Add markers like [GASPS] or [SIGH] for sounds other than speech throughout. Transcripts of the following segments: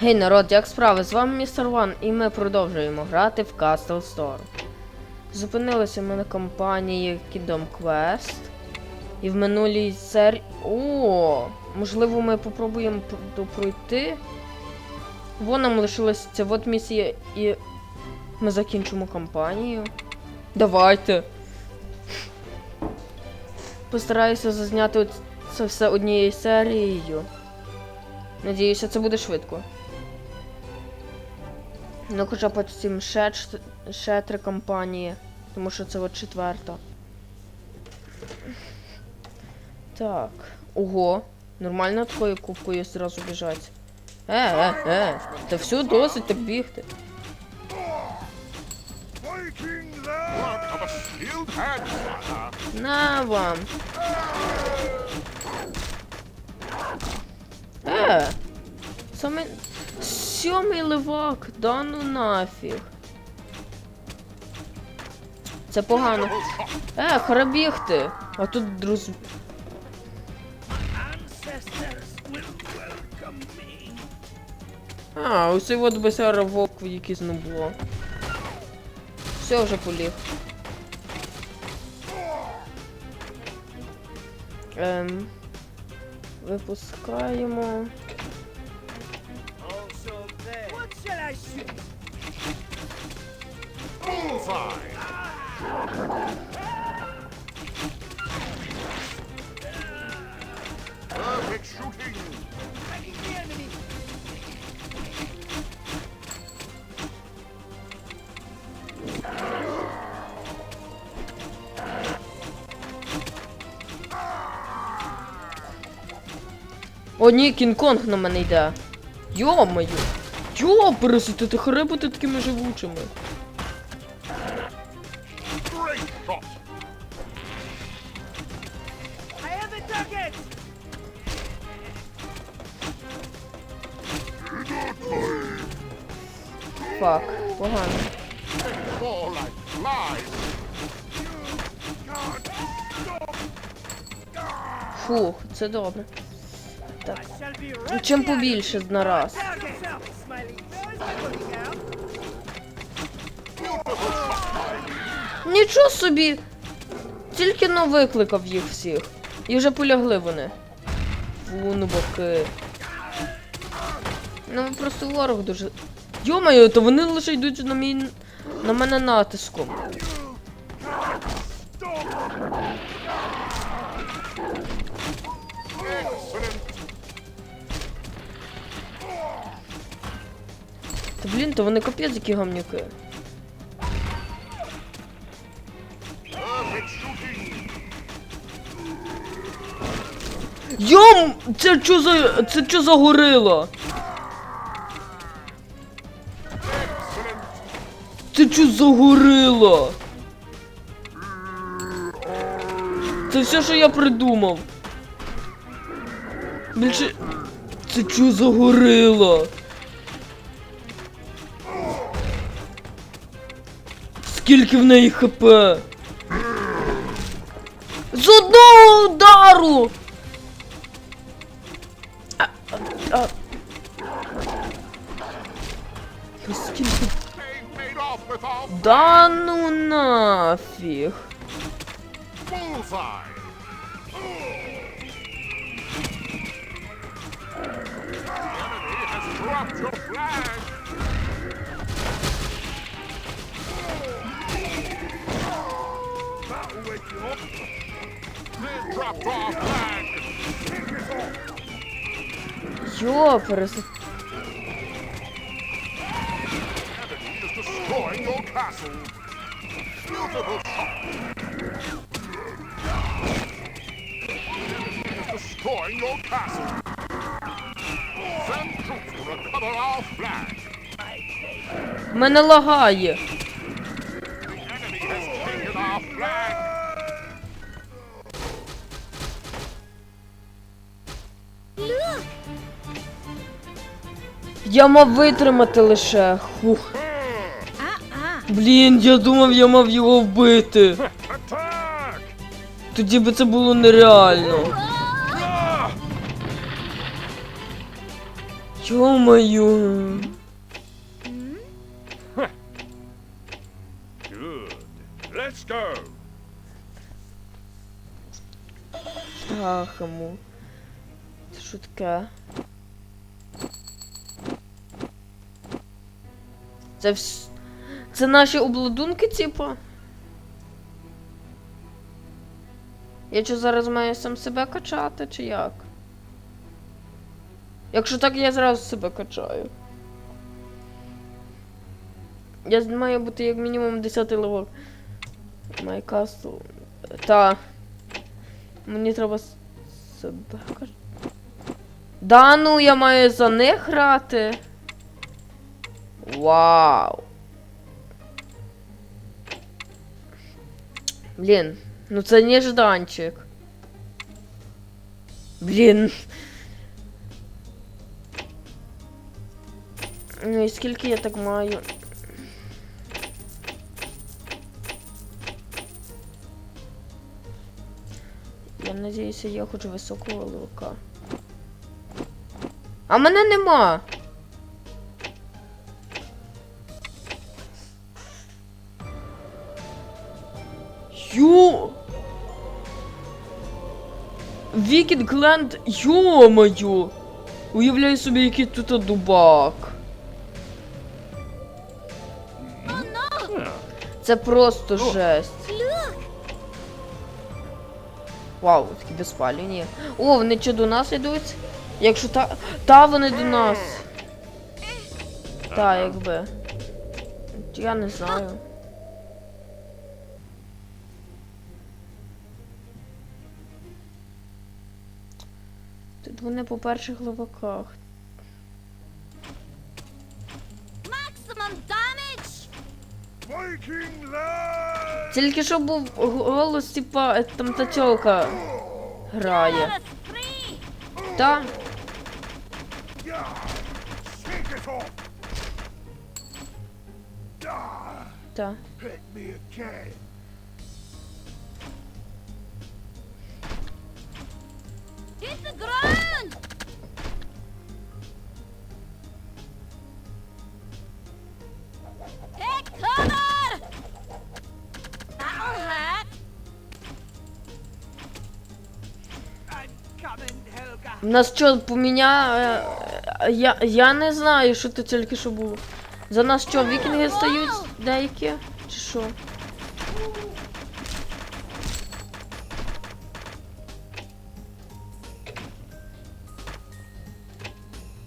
Гей, народ, як справи? З вами містер Ван, і ми продовжуємо грати в Castle Storm. Зупинилися ми на компанії Kingdom Quest. І в минулій серії. О! Можливо, ми попробуємо пр- пройти. Вон нам лишилася ця от місія, і ми закінчимо кампанію. Давайте. Постараюся зазняти це все однією серією. Надіюся, це буде швидко. Ну, хоча потім ще, ще три компанії, тому що це от четверта. Так. Ого. Нормально такою кубкою зразу біжать. Е, е, е. Та все досить так бігти. На вам. Е. Саме. Сьомий левак, да ну нафіг. Це погано. Е, хара бігти. А тут друз. А, ось цей от бесяра вовк, який не було. Все вже поліг. Ем, випускаємо. Bullseye. Perfect shooting. О, ні, Кінг-Конг на мене йде. Йо-моє. Йо, пересити, ти харе такими живучими. Фак, погано. Фух, це добре. Так. Ну, Чим побільше на раз. Нічого собі! Тільки но викликав їх всіх. І вже полягли вони. Ну боки. Ну просто ворог дуже. Йомаю, то вони лише йдуть на мій. на мене натиском. Та блін, то вони капець які shooting. Йом! Це що за. це що за горила? Це що за горила? Це все, що я придумав. Більше. Це що за горила? Скільки в неї хп? З одного удару! А, а, а. Да ну нафіг. bullseye. Destroying your castle. Beautiful shot. destroying your castle. Send troops to recover our flag. Мене лагає. Enemy has taken our flag. Я мав витримати лише. Хух. Блін, я думав, я мав його вбити. Тоді би це було нереально. Good. Ахаму. Це що таке? Це вс... Це наші обладунки, типа? Я що зараз маю сам себе качати, чи як? Якщо так, я зразу себе качаю. Я маю бути як мінімум 10 левел. Castle. Та. Мені треба себе качати. Да ну я маю за них грати. Вау. Блін, ну це нежданчик. Блін. Ну і скільки я так маю? Я надіюся, я хочу високого лука. А мене нема. Йо! Вікінд Гленд, йо-моє! Уявляю собі, який тут дубак. Це просто жесть. Вау, такі безпалені. О, вони чи до нас йдуть? Якщо та. Та вони до нас. Та, якби. Я не знаю. Вони по перших damage! Тільки що був голос, типа, е, там та. Тьолка грає. Та, та. У нас що, поміня... е, Я, я не знаю, що це тільки що було. За нас що, вікінги стають деякі? Чи що?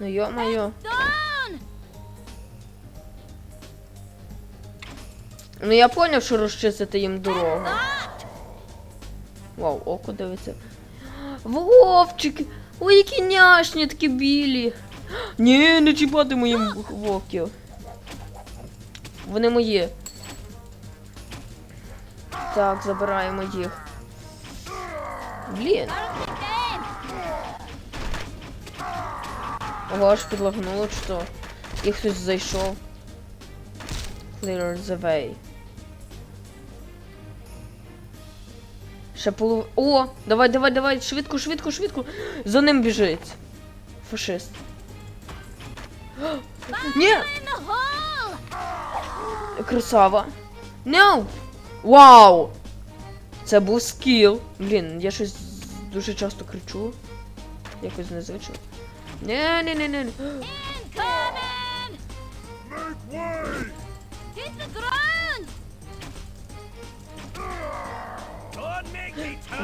Ну йо-моє. Ну я поняв, що розчистити їм дорогу. Вау, око дивиться. Вовчики! Ой, які няшні такі білі. Ні, не чіпати моїх вовків. Вони мої. Так, забираємо їх. Блін. Ого, аж підлагнуло, що? І хтось зайшов. Clear the way. Ще полов... О! Давай, давай, давай! Швидко, швидко, швидко! За ним біжить. Фашист. [GASPS] Ні! Красава. No! Вау! Це був скіл. Блін, я щось дуже часто кричу. Якось незвично. Не, не, не, не. Incoming! Make way.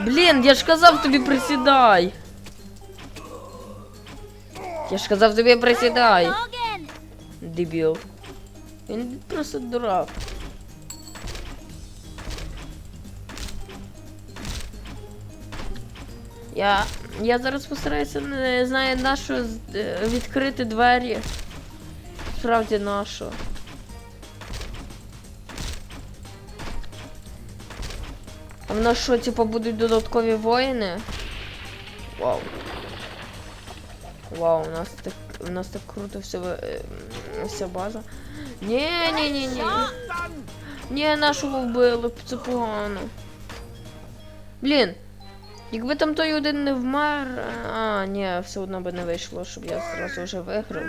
Блін, я ж казав тобі присідай. Я ж казав тобі присідай. Дебіл. Він просто дурак. Я. Я зараз постараюся не знаю на що з- е, відкрити двері. Справді на А в нас що, типу, будуть додаткові воїни? Вау. Вау, у нас так. У нас так круто все, е, вся база. Ні, ні, ні, ні. Ні, нашого вбили, це погано. Блін. Якби там той один не вмер. А, ні, все одно би не вийшло, щоб я зразу вже виграв.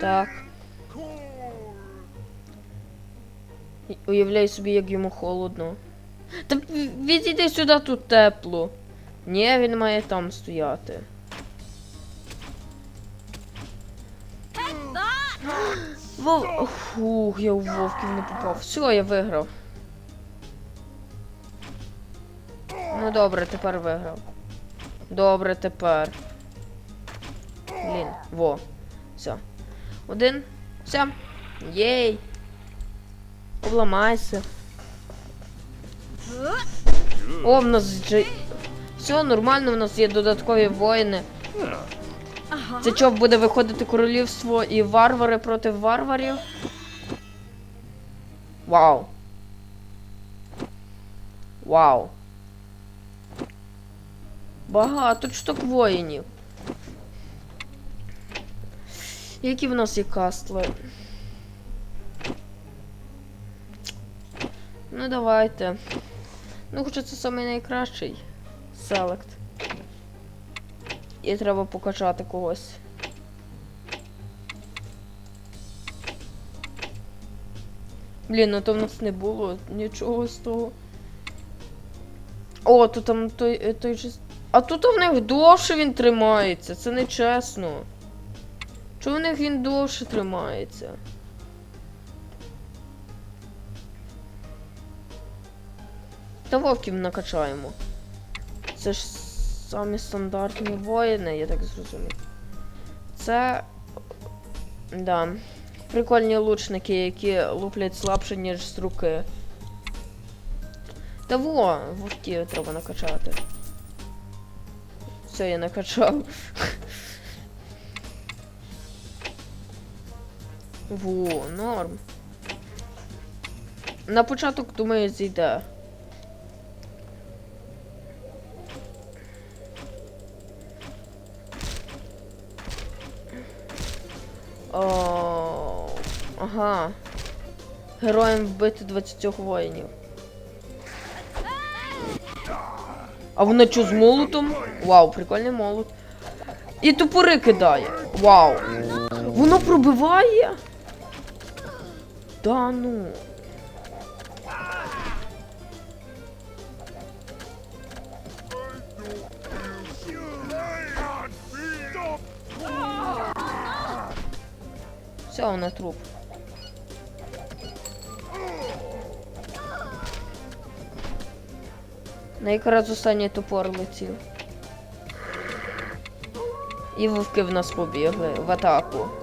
Так. Уявляй собі, як йому холодно. Та відійди сюди, тут тепло. Ні, він має там стояти. Вов... Фух, я у вовків не попав. Все, я виграв. Ну добре, тепер виграв. Добре, тепер. Блін, во. Все. Один. Все. Єй. Обламайся. О, в нас джей. Все нормально, в нас є додаткові воїни. Це що, буде виходити королівство і варвари проти варварів? Вау. Вау. Багато штук воїнів. Які в нас є кастли? Ну давайте. Ну, хоча це самий найкращий. Селект. І треба покачати когось. Блін, ну то в нас не було нічого з того. О, то там той, е, той. А тут в них довше він тримається, це не чесно. Чого в них він довше тримається? Та вовків накачаємо. Це ж самі стандартні воїни, я так зрозумів. Це. Да. Прикольні лучники, які луплять слабше, ніж з руки. Та во, вовків треба накачати. Все, я накачав. Во, норм. На початок, думаю, зійде. О, ага. Героям вбити 20 воїнів. А вона що з молотом? Вау, прикольний молот. І топори кидає. Вау. Воно пробиває? Да ну. Все, вона труп. На якраз останній топор летів. І вовки в нас побігли в атаку.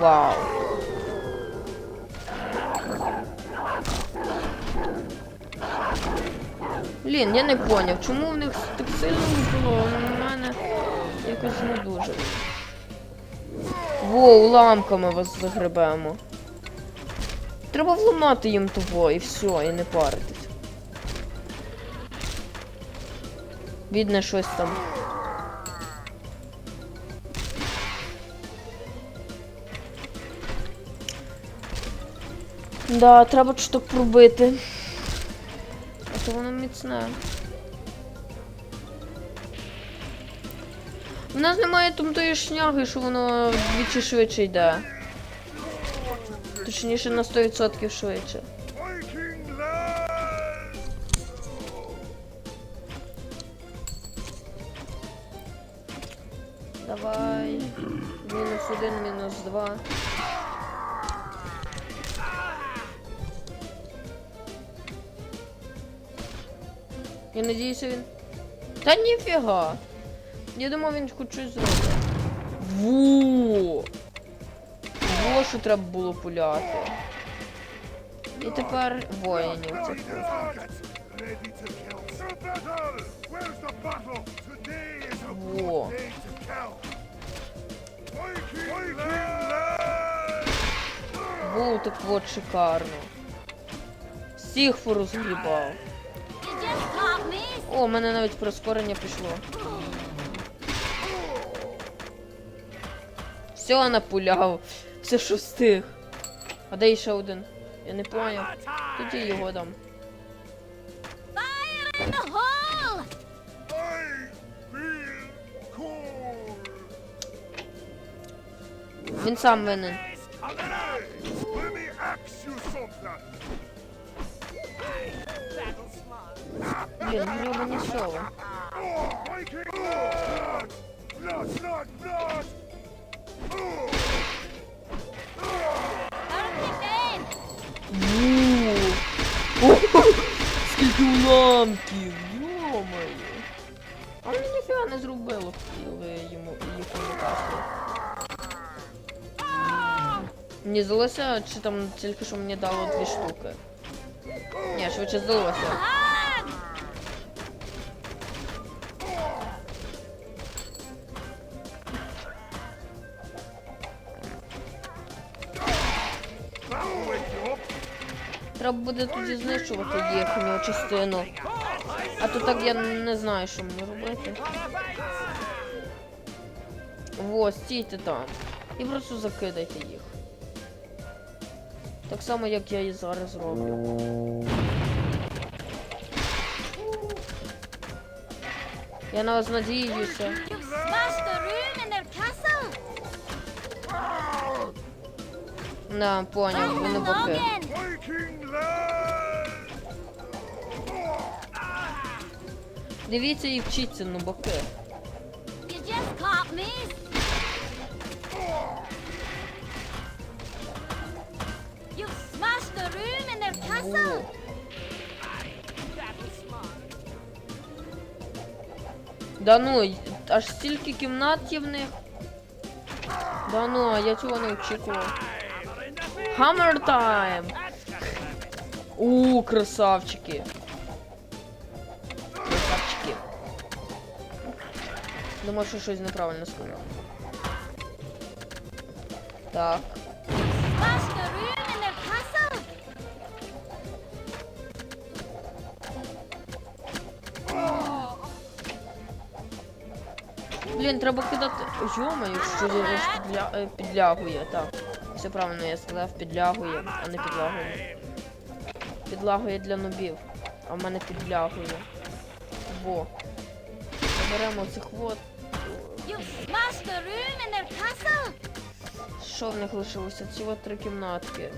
Вау. Блін, я не поняв, чому в них так сильно було, а в мене якось не дуже. Во, уламками вас загребемо. Треба вламати їм того і все, і не паритись. Бідне щось там. Да, треба штук пробити. А то воно міцне. У нас немає там тої шняги, що воно вдвічі швидше йде. Точніше на 100% швидше. Давай. Мінус один, мінус два. Я надіюся він. Та ніфіга. Я думав, він хоч щось зробить. Ву! Во, що треба було пуляти. І тепер воїнів. Viking land. Ву, так от шикарно. Всіх порозгрібав. О, у мене навіть прискорення пішло. Все напуляв. Все що встиг. А де ще один? Я не поняв. Тоді його дам. Він сам винен. Blood! Oh, Hurricane Ben! Скільки уламків! Йомаю! А мені ніфіга не зробило, коли йому їх викасли. Мені здалося, чи там тільки що мені дало дві штуки. Ні, швидше здалося. Треба буде тоді знищувати їхню частину. А то так я не знаю, що мені робити. Во, стійте там. І просто закидайте їх. Так само, як я і зараз роблю. Я на вас надіюся. На, поняв, вони боки. Дивіться і вчіться, ну боки. You just caught me! You've smashed the room in their castle! Да ну, аж стільки кімнат є в них. Да ну, а я цього не очікував. Hammer time! У. Красавчики. Думаю, що щось неправильно сказав. Так. Блін, треба кидати. Йомаю, що підля... е, підлягує. Так. Все правильно я сказав, підлягує, а не підлагує. Підлагує для нубів. А в мене підлягує. Во. Заберемо цих вот. Smashed the room in their castle! Що в них лишилося? Ці от три кімнатки.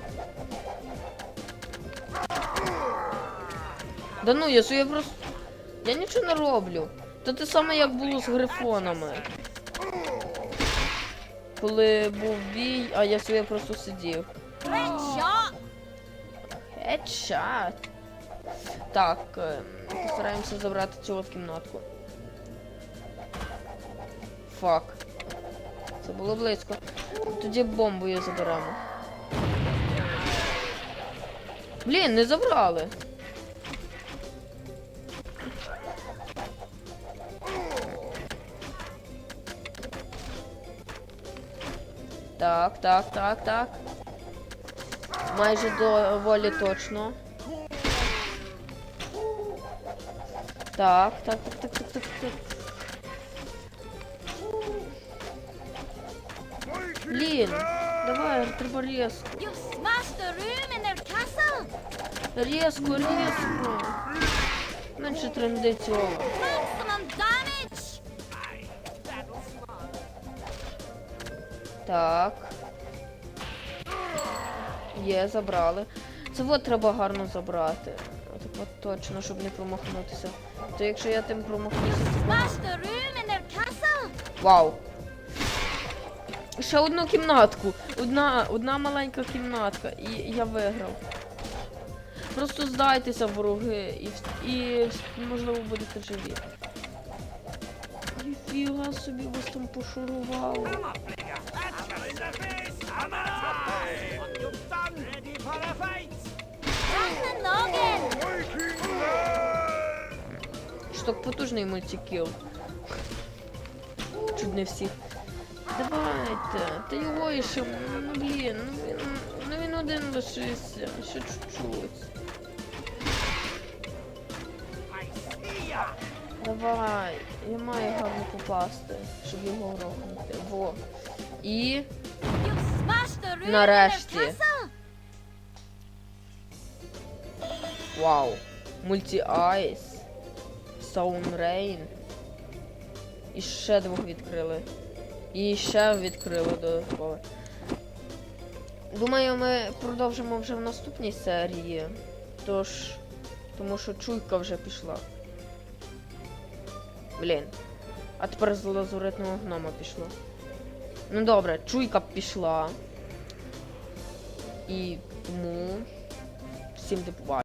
Да ну, я я просто. Я нічого не роблю. Та те саме як було з грифонами. Коли був бій, а я собі просто сидів. Great shot! Хедшот. Так, е, постараємося забрати цю от кімнатку. Фак. Це було близько. Тоді бомбою заберемо. Блін, не забрали. Так, так, так, так. Майже доволі точно. Так, так, так, так, так, так, так. Блін, давай, треба castle! Різко, різко. Менше тренди цього. Так. Є, забрали. Це от треба гарно забрати. От, от точно, щоб не промахнутися. То якщо я тим промахнуся. Вау! Ще одну кімнатку. Одна, одна маленька кімнатка. І я виграв. Просто здайтеся, вороги, і, і можливо будете живі. Ніфіга собі вас там пошурувало. Land! Шток потужний мультикіл. Чуть не всіх. Давайте, та його іще, ну блін, ну він, ну він один лишився, ще чуть-чуть. Давай, я маю гарно попасти, щоб його рухнути. Во. І. Нарешті. Вау. Мульті-айс. Sound Rain. І ще двох відкрили. І ще відкрили додатково. Думаю, ми продовжимо вже в наступній серії. Тож. Тому що чуйка вже пішла. Блін. А тепер з лазуритного гнома пішло. Ну добре, чуйка пішла. І тому. Всім до побачення.